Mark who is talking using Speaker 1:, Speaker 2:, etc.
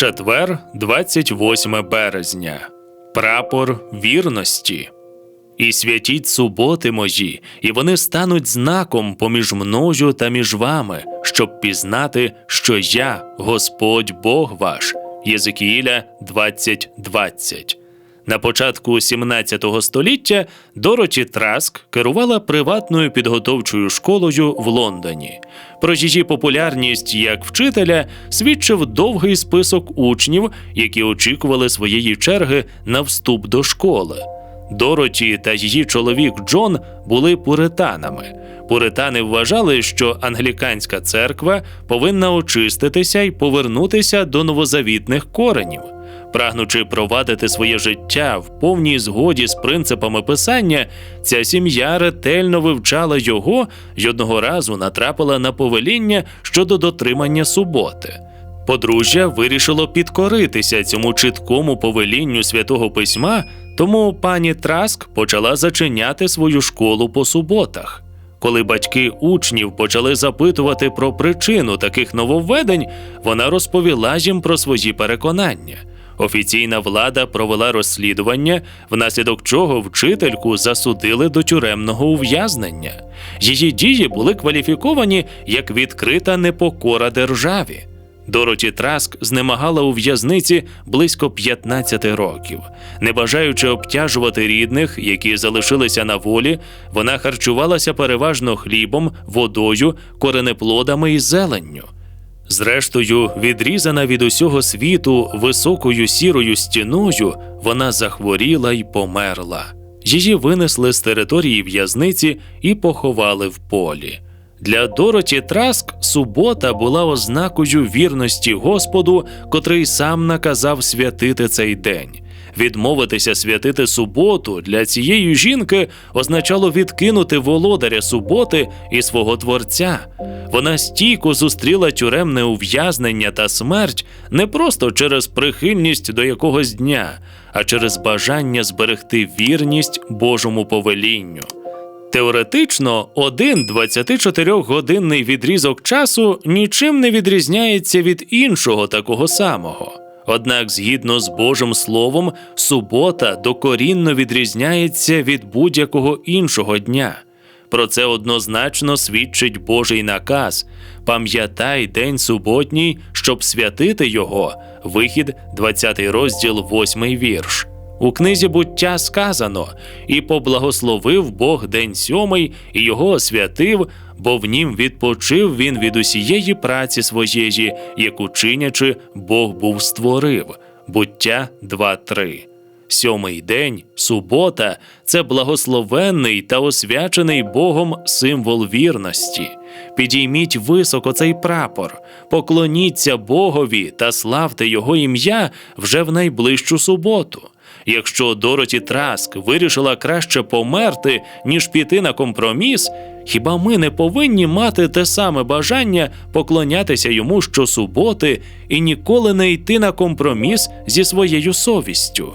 Speaker 1: Четвер, 28 березня. Прапор вірності. І святіть суботи мої, і вони стануть знаком поміж мною та між вами, щоб пізнати, що я, Господь Бог ваш. Єзекіїля 20.20. На початку 17 століття Дороті Траск керувала приватною підготовчою школою в Лондоні. Про її популярність як вчителя свідчив довгий список учнів, які очікували своєї черги на вступ до школи. Дороті та її чоловік Джон були пуританами. Пуритани вважали, що англіканська церква повинна очиститися і повернутися до новозавітних коренів. Прагнучи провадити своє життя в повній згоді з принципами писання, ця сім'я ретельно вивчала його й одного разу натрапила на повеління щодо дотримання суботи. Подружжя вирішило підкоритися цьому чіткому повелінню святого письма, тому пані Траск почала зачиняти свою школу по суботах. Коли батьки учнів почали запитувати про причину таких нововведень, вона розповіла їм про свої переконання. Офіційна влада провела розслідування, внаслідок чого вчительку засудили до тюремного ув'язнення. Її дії були кваліфіковані як відкрита непокора державі. Дороті Траск знемагала у в'язниці близько 15 років. Не бажаючи обтяжувати рідних, які залишилися на волі, вона харчувалася переважно хлібом, водою, коренеплодами і зеленню. Зрештою, відрізана від усього світу високою сірою стіною, вона захворіла й померла. Її винесли з території в'язниці і поховали в полі. Для Дороті Траск субота була ознакою вірності Господу, котрий сам наказав святити цей день. Відмовитися святити суботу для цієї жінки означало відкинути володаря суботи і свого творця. Вона стійко зустріла тюремне ув'язнення та смерть не просто через прихильність до якогось дня, а через бажання зберегти вірність Божому повелінню. Теоретично, один 24-годинний відрізок часу нічим не відрізняється від іншого такого самого. Однак, згідно з Божим Словом, субота докорінно відрізняється від будь-якого іншого дня. Про це однозначно свідчить Божий наказ: пам'ятай день суботній, щоб святити його. Вихід, 20 розділ, 8 вірш. У книзі буття сказано: і поблагословив Бог день сьомий, і його освятив, бо в нім відпочив він від усієї праці своєї, яку чинячи, Бог був створив. Буття 2.3. Сьомий день, субота це благословенний та освячений Богом символ вірності. Підійміть високо цей прапор, поклоніться Богові та славте Його ім'я вже в найближчу суботу. Якщо Дороті Траск вирішила краще померти, ніж піти на компроміс, хіба ми не повинні мати те саме бажання поклонятися йому щосуботи і ніколи не йти на компроміс зі своєю совістю?